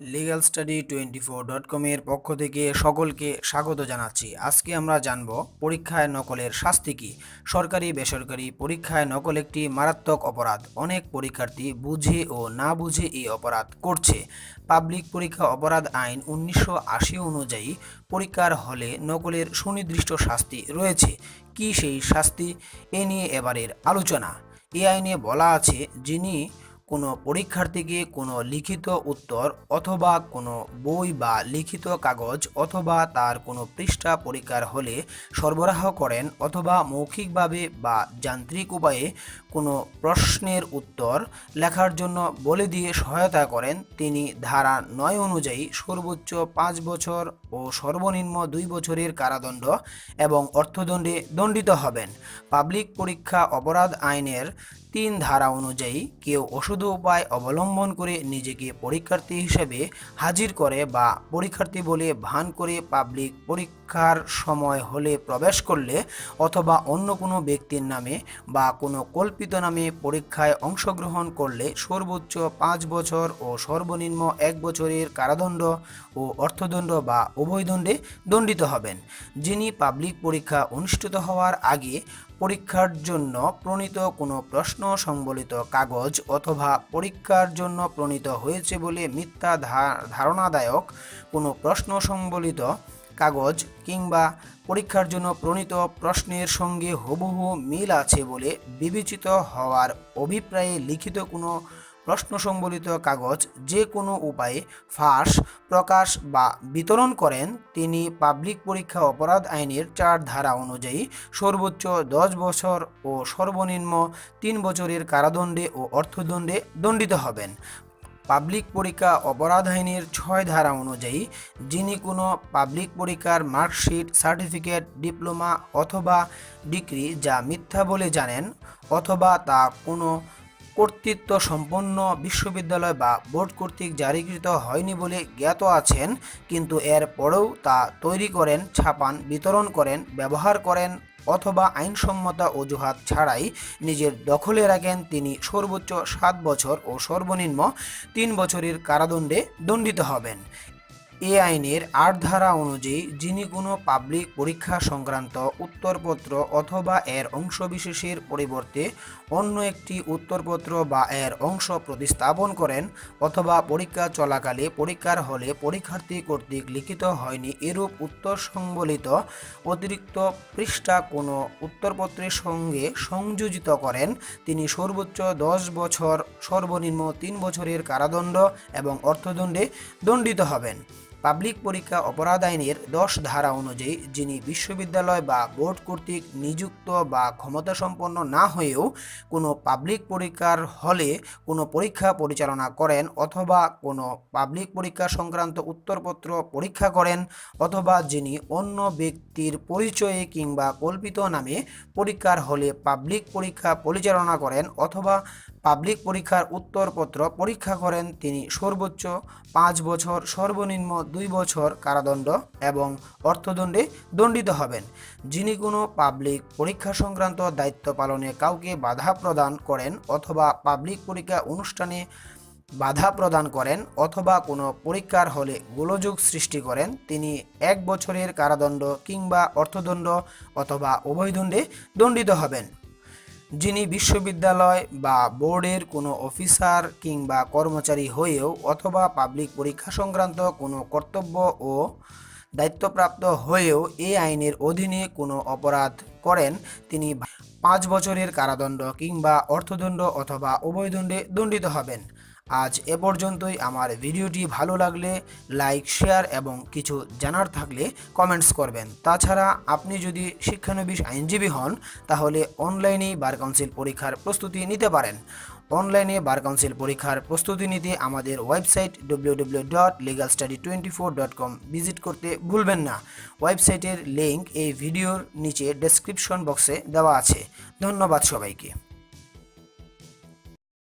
Legal study twenty four dot কমের পক্ষ থেকে সকলকে স্বাগত জানাচ্ছি। আজকে আমরা জানব পরীক্ষায় নকলের শাস্তি কী? সরকারি, বেসরকারি পরীক্ষায় নকল একটি মারাত্মক অপরাধ। অনেক পরীক্ষার্থী বুঝে ও না বুঝে এই অপরাধ করছে। পাবলিক পরীক্ষা অপরাধ আইন উনিশশো আশি অনুযায়ী পরীক্ষার হলে নকলের সুনির্দিষ্ট শাস্তি রয়েছে। কি সেই শাস্তি? এ নিয়ে এবারের আলোচনা। এ আইনে বলা আছে, যিনি কোনো পরীক্ষার্থীকে কোনো লিখিত উত্তর অথবা কোনো বই বা লিখিত কাগজ অথবা তার কোনো পৃষ্ঠা পরীক্ষার হলে সরবরাহ করেন অথবা মৌখিকভাবে বা যান্ত্রিক উপায়ে কোনো প্রশ্নের উত্তর লেখার জন্য বলে দিয়ে সহায়তা করেন। তিনি ধারা নয় অনুযায়ী সর্বোচ্চ পাঁচ বছর ও সর্বনিম্ন দুই বছরের কারাদণ্ড এবং অর্থদণ্ডে দণ্ডিত হবেন। পাবলিক পরীক্ষা অপরাধ আইনের তিন ধারা অনুযায়ী কেউ অশুদ্ধ উপায় অবলম্বন করে নিজেকে পরীক্ষার্থী হিসেবে হাজির করে বা পরীক্ষার্থী বলে ভান করে পাবলিক পরীক্ষার সময় হলে প্রবেশ করলে অথবা অন্য কোনো ব্যক্তির নামে বা কোনো কল্পিত নামে পরীক্ষায় অংশগ্রহণ করলে সর্বোচ্চ পাঁচ বছর ও সর্বনিম্ন এক বছরের কারাদণ্ড ও অর্থদণ্ড বা উভয়দণ্ডে দণ্ডিত হবেন। যিনি পাবলিক পরীক্ষা অনুষ্ঠিত হওয়ার আগে পরীক্ষার জন্য প্রণীত কোনো প্রশ্ন সংবলিত কাগজ অথবা পরীক্ষার জন্য প্রণীত হয়েছে বলে মিথ্যা ধারণাদায়ক কোনো প্রশ্ন সংবলিত কাগজ কিংবা পরীক্ষার জন্য প্রণীত প্রশ্নের সঙ্গে হুবহু মিল আছে বলে বিবেচিত হওয়ার অভিপ্রায়ে লিখিত কোনো প্রশ্ন সংবলিত কাগজ যে কোনো উপায়ে ফাঁস, প্রকাশ বা বিতরণ করেন, তিনি পাবলিক পরীক্ষা অপরাধ আইনের চার ধারা অনুযায়ী সর্বোচ্চ দশ বছর ও সর্বনিম্ন তিন বছরের কারাদণ্ডে ও অর্থদণ্ডে দণ্ডিত হবেন। পাবলিক পরীক্ষা অপরাধ আইনের ছয় ধারা অনুযায়ী যিনি কোনো পাবলিক পরীক্ষার মার্কশিট, সার্টিফিকেট, ডিপ্লোমা অথবা ডিগ্রি যা মিথ্যা বলে জানেন অথবা তা কোনো কর্তৃত্ব সম্পন্ন বিশ্ববিদ্যালয় বা বোর্ড কর্তৃক জারিকৃত হয়নি বলে জ্ঞাত আছেন, কিন্তু এর পরেও তা তৈরি করেন, ছাপান, বিতরণ করেন, ব্যবহার করেন অথবা আইনসম্মত অজুহাত ছাড়াই নিজের দখলে রাখেন তিনি সর্বোচ্চ সাত বছর ও সর্বনিম্ন তিন বছরের কারাদণ্ডে দণ্ডিত হবেন। এ আইনের আট ধারা অনুযায়ী যিনি কোনো পাবলিক পরীক্ষা সংক্রান্ত উত্তরপত্র অথবা এর অংশবিশেষের পরিবর্তে অন্য একটি উত্তরপত্র বা এর অংশ প্রতিস্থাপন করেন অথবা পরীক্ষা চলাকালে পরীক্ষার হলে পরীক্ষার্থী কর্তৃক লিখিত হয়নি এরূপ উত্তর সংবলিত অতিরিক্ত পৃষ্ঠা কোনো উত্তরপত্রের সঙ্গে সংযোজিত করেন তিনি সর্বোচ্চ দশ বছর, সর্বনিম্ন তিন বছরের কারাদণ্ড এবং অর্থদণ্ডে দণ্ডিত হবেন। পাবলিক পরীক্ষা অপরাধ আইনের দশ ধারা অনুযায়ী যিনি বিশ্ববিদ্যালয় বা বোর্ড কর্তৃক নিযুক্ত বা ক্ষমতাসম্পন্ন না হয়েও কোনো পাবলিক পরীক্ষার হলে কোনো পরীক্ষা পরিচালনা করেন অথবা কোনো পাবলিক পরীক্ষা সংক্রান্ত উত্তরপত্র পরীক্ষা করেন অথবা যিনি অন্য ব্যক্তির পরিচয়ে কিংবা কল্পিত নামে পরীক্ষার হলে পাবলিক পরীক্ষা পরিচালনা করেন অথবা পাবলিক পরীক্ষার উত্তরপত্র পরীক্ষা করেন তিনি সর্বোচ্চ পাঁচ বছর, সর্বনিম্ন দুই বছর কারাদণ্ড এবং অর্থদণ্ডে দণ্ডিত হবেন। যিনি কোনো পাবলিক পরীক্ষা সংক্রান্ত দায়িত্ব পালনে কাউকে বাধা প্রদান করেন অথবা পাবলিক পরীক্ষা অনুষ্ঠানে বাধা প্রদান করেন অথবা কোনো পরীক্ষার হলে গোলযোগ সৃষ্টি করেন, তিনি এক বছরের কারাদণ্ড কিংবা অর্থদণ্ড অথবা উভয়দণ্ডে দণ্ডিত হবেন। যিনি বিশ্ববিদ্যালয় বা বোর্ডের কোনো অফিসার কিংবা কর্মচারী হয়েও অথবা পাবলিক পরীক্ষা সংক্রান্ত কোনো কর্তব্য ও দায়িত্বপ্রাপ্ত হয়েও এ আইনের অধীনে কোনো অপরাধ করেন তিনি পাঁচ বছরের কারাদণ্ড কিংবা অর্থদণ্ড অথবা উভয়দণ্ডে দণ্ডিত হবেন। আজ এ পর্যন্তই। আমার ভিডিওটি ভালো লাগলে লাইক, শেয়ার এবং কিছু জানার থাকলে কমেন্টস করবেন। তাছাড়া আপনি যদি শিক্ষানবিশ আইনজীবী হন, তাহলে অনলাইনেই বার কাউন্সিল পরীক্ষার প্রস্তুতি নিতে পারেন। অনলাইনে বার কাউন্সিল পরীক্ষার প্রস্তুতি নিতে আমাদের website W dot legal study twenty four dot com visit করতে ভুলবেন না। ওয়েবসাইটের লিঙ্ক এই ভিডিওর নিচে ডেসক্রিপশন বক্সে দেওয়া আছে। ধন্যবাদ সবাইকে।